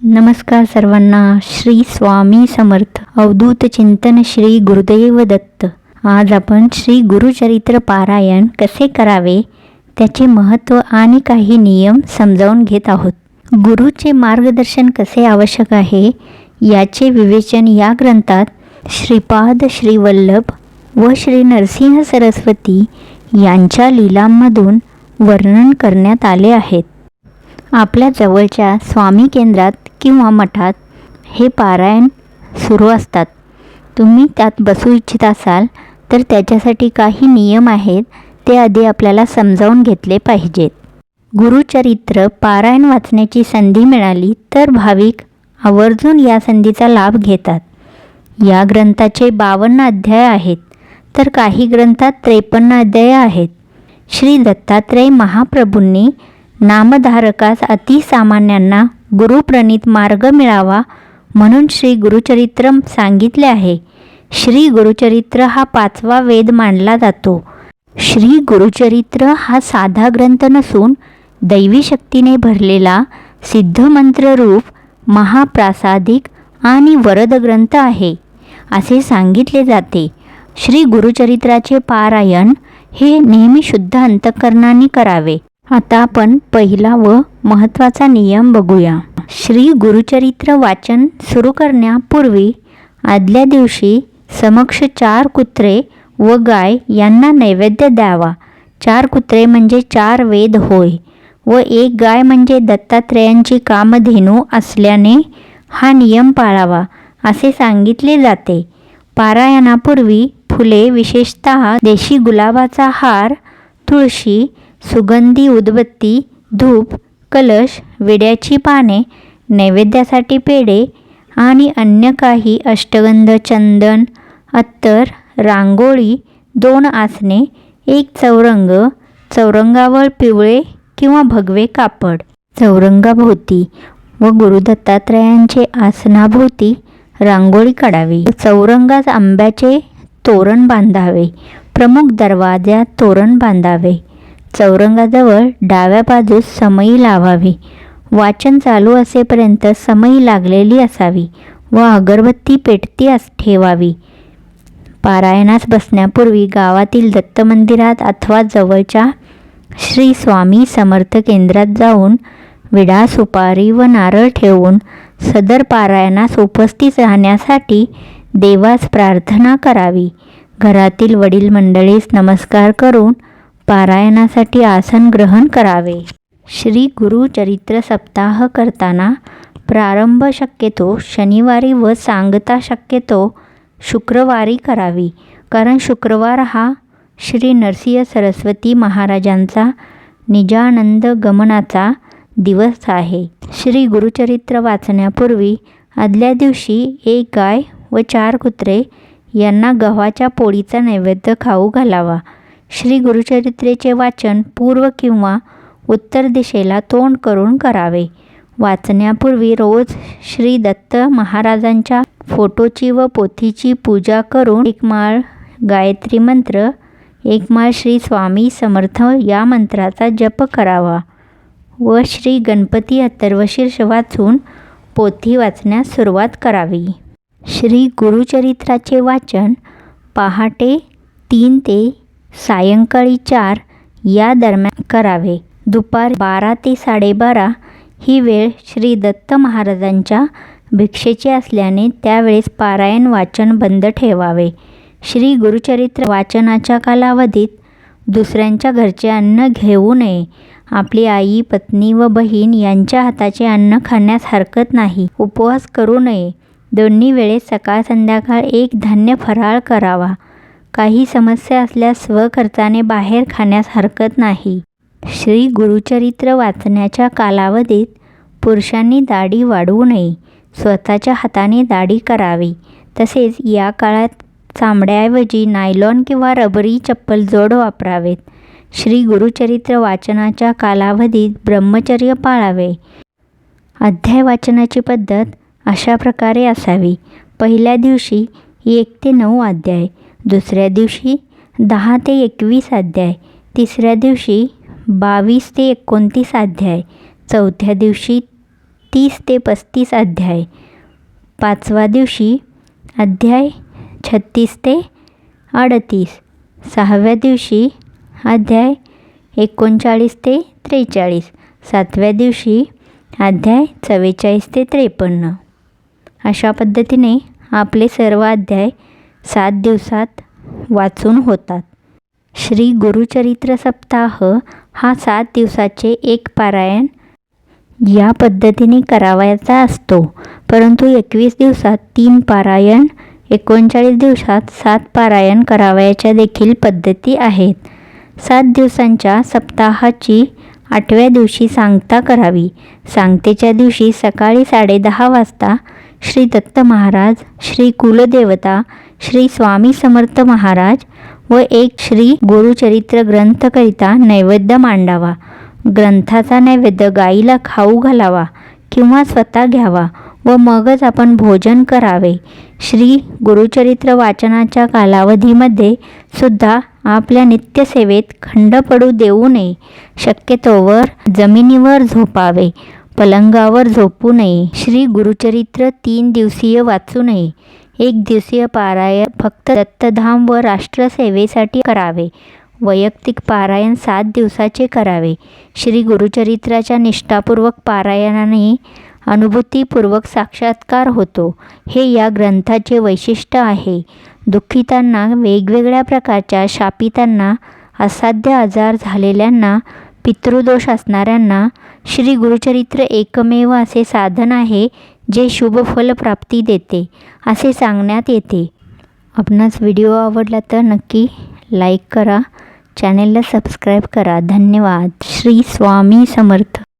नमस्कार सर्वांना. श्री स्वामी समर्थ. अवधूत चिंतन श्री गुरुदेव दत्त. आज आपण श्री गुरुचरित्र पारायण कसे करावे त्याचे महत्त्व आणि काही नियम समजावून घेत आहोत. गुरुचे मार्गदर्शन कसे आवश्यक आहे याचे विवेचन या ग्रंथात श्रीपाद श्रीवल्लभ व श्री नरसिंह सरस्वती यांच्या लीलांमधून वर्णन करण्यात आले आहेत. आपल्या जवळच्या स्वामी केंद्रात किंवा मठात हे पारायण सुरू असतात. तुम्ही त्यात बसू इच्छित असाल तर त्याच्यासाठी काही नियम आहेत ते आधी आपल्याला समजावून घेतले पाहिजेत. गुरुचरित्र पारायण वाचण्याची संधी मिळाली तर भाविक आवर्जून या संधीचा लाभ घेतात. या ग्रंथाचे बावन्न अध्याय आहेत तर काही ग्रंथात त्रेपन्न अध्याय आहेत. श्री दत्तात्रय महाप्रभूंनी नामधारकास अतिसामान्यांना गुरुप्रणित मार्ग मिळावा म्हणून श्री गुरुचरित्र सांगितले आहे. श्री गुरुचरित्र हा पाचवा वेद मानला जातो. श्री गुरुचरित्र हा साधा ग्रंथ नसून दैवी शक्तीने भरलेला सिद्धमंत्ररूप महाप्रासादिक आणि वरद ग्रंथ आहे असे सांगितले जाते. श्री गुरुचरित्राचे पारायण हे नेहमी शुद्ध अंतकरणाने करावे. आता आपण पहिला व महत्त्वाचा नियम बघूया. श्री गुरुचरित्र वाचन सुरू करण्यापूर्वी आदल्या दिवशी समक्ष चार कुत्रे व गाय यांना नैवेद्य द्यावा. चार कुत्रे म्हणजे चार वेद होय व एक गाय म्हणजे दत्तात्रेयांची कामधेनू असल्याने हा नियम पाळावा असे सांगितले जाते. पारायणापूर्वी फुले विशेषत देशी गुलाबाचा हार तुळशी सुगंधी उदबत्ती धूप कलश विड्याची पाने नैवेद्यासाठी पेढे आणि अन्य काही अष्टगंध चंदन अत्तर रांगोळी दोन आसने एक चौरंग चौरंगावर पिवळे किंवा भगवे कापड चौरंगाभोवती व गुरु दत्तात्रयांचे आसनाभोवती रांगोळी काढावी. चौरंगात आंब्याचे तोरण बांधावे. प्रमुख दरवाज्यात तोरण बांधावे. चौरंगाजवळ डाव्या बाजूस समई लावावी. वाचन चालू असेपर्यंत समई लागलेली असावी व अगरबत्ती पेटती अस ठेवावी. पारायणास बसण्यापूर्वी गावातील दत्त मंदिरात अथवा जवळच्या श्री स्वामी समर्थ केंद्रात जाऊन विडा सुपारी व नारळ ठेवून सदर पारायणास उपस्थित राहण्यासाठी देवास प्रार्थना करावी. घरातील वडील मंडळीस नमस्कार करून पारायणासाठी आसन ग्रहण करावे. श्री गुरुचरित्र सप्ताह करताना प्रारंभ शक्यतो शनिवारी व सांगता शक्यतो शुक्रवारी करावी कारण शुक्रवार हा श्री नरसिंह सरस्वती महाराजांचा निजानंद गमनाचा दिवस आहे. श्री गुरुचरित्र वाचण्यापूर्वी आदल्या दिवशी एक गाय व चार कुत्रे यांना गव्हाच्या पोळीचा नैवेद्य खाऊ घालावा. श्री गुरुचरित्रेचे वाचन पूर्व किंवा उत्तर दिशेला तोंड करून करावे. वाचण्यापूर्वी रोज श्री दत्त महाराजांच्या फोटोची व पोथीची पूजा करून एक माळ गायत्री मंत्र एक माळ श्री स्वामी समर्थ या मंत्राचा जप करावा व श्री गणपती अथर्वशीर्ष वाचून पोथी वाचण्यास सुरुवात करावी. श्री गुरुचरित्राचे वाचन पहाटे तीन ते सायंकाळी चार या दरम्यान करावे. दुपार बारा ते साडेबारा ही वेळ श्री दत्त महाराजांच्या भिक्षेची असल्याने त्यावेळेस पारायण वाचन बंद ठेवावे. श्री गुरुचरित्र वाचनाच्या कालावधीत दुसऱ्यांच्या घरचे अन्न घेऊ नये. आपली आई पत्नी व बहीण यांच्या हाताचे अन्न खाण्यास हरकत नाही. उपवास करू नये. दोन्ही वेळेस सकाळ संध्याकाळ एक धान्य फराळ करावा. काही समस्या असल्यास स्वखर्चाने बाहेर खाण्यास हरकत नाही. श्री गुरुचरित्र वाचण्याच्या कालावधीत पुरुषांनी दाढी वाढवू नये. स्वतःच्या हाताने दाढी करावी. तसेच या काळात चामड्याऐवजी नायलॉन किंवा रबरी चप्पल जोड वापरावेत. श्री गुरुचरित्र वाचनाच्या कालावधीत ब्रह्मचर्य पाळावे. अध्याय वाचनाची पद्धत अशा प्रकारे असावी. पहिल्या दिवशी एक ते नऊ अध्याय. दुसऱ्या दिवशी दहा ते एकवीस अध्याय तिसऱ्या दिवशी बावीस ते एकोणतीस अध्याय चौथ्या दिवशी तीस ते पस्तीस अध्याय पाचवा दिवशी अध्याय छत्तीस ते अडतीस सहाव्या दिवशी अध्याय एकोणचाळीस ते त्रेचाळीस सातव्या दिवशी अध्याय चव्वेचाळीस ते त्रेपन्न. अशा पद्धतीने आपले सर्व अध्याय सात दिवसात वाचून होतात. श्री गुरुचरित्र सप्ताह हा सात दिवसाचे एक पारायण या पद्धतीने करावयाचा असतो. परंतु एकवीस दिवसात तीन पारायण एकोणचाळीस दिवसात सात पारायण करावयाच्या देखील पद्धती आहेत. सात दिवसांच्या सप्ताहाची आठव्या दिवशी सांगता करावी. सांगतेच्या दिवशी सकाळी साडेदहा वाजता श्री दत्त महाराज श्री कुलदेवता श्री स्वामी समर्थ महाराज व एक श्री गुरुचरित्र ग्रंथकरिता नैवेद्य मांडावा. ग्रंथाचा नैवेद्य गाईला खाऊ घालावा किंवा स्वतः घ्यावा व मगच आपण भोजन करावे. श्री गुरुचरित्र वाचनाच्या कालावधीमध्ये सुद्धा आपल्या नित्यसेवेत खंड पडू देऊ नये. शक्यतोवर जमिनीवर झोपावे पलंगावर झोपू नये. श्री गुरुचरित्र तीन दिवसीय वाचू नये. एक दिवसीय पारायण फक्त दत्तधाम व राष्ट्रसेवेसाठी करावे. वैयक्तिक पारायण सात दिवसाचे करावे. श्री गुरुचरित्राच्या निष्ठापूर्वक पारायणाने अनुभूतीपूर्वक साक्षात्कार होतो. हे या ग्रंथाचे वैशिष्ट्य आहे. दुःखितांना वेगवेगळ्या प्रकारच्या शापितांना असाध्य आजार झालेल्यांना पितृदोष असणाऱ्यांना श्री गुरुचरित्र एकमेव असे साधन आहे जे शुभ फलप्राप्ती देते असे सांगण्यात येते. आपणास व्हिडिओ आवडला तर नक्की लाईक करा. चॅनेलला सबस्क्राईब करा. धन्यवाद. श्री स्वामी समर्थ.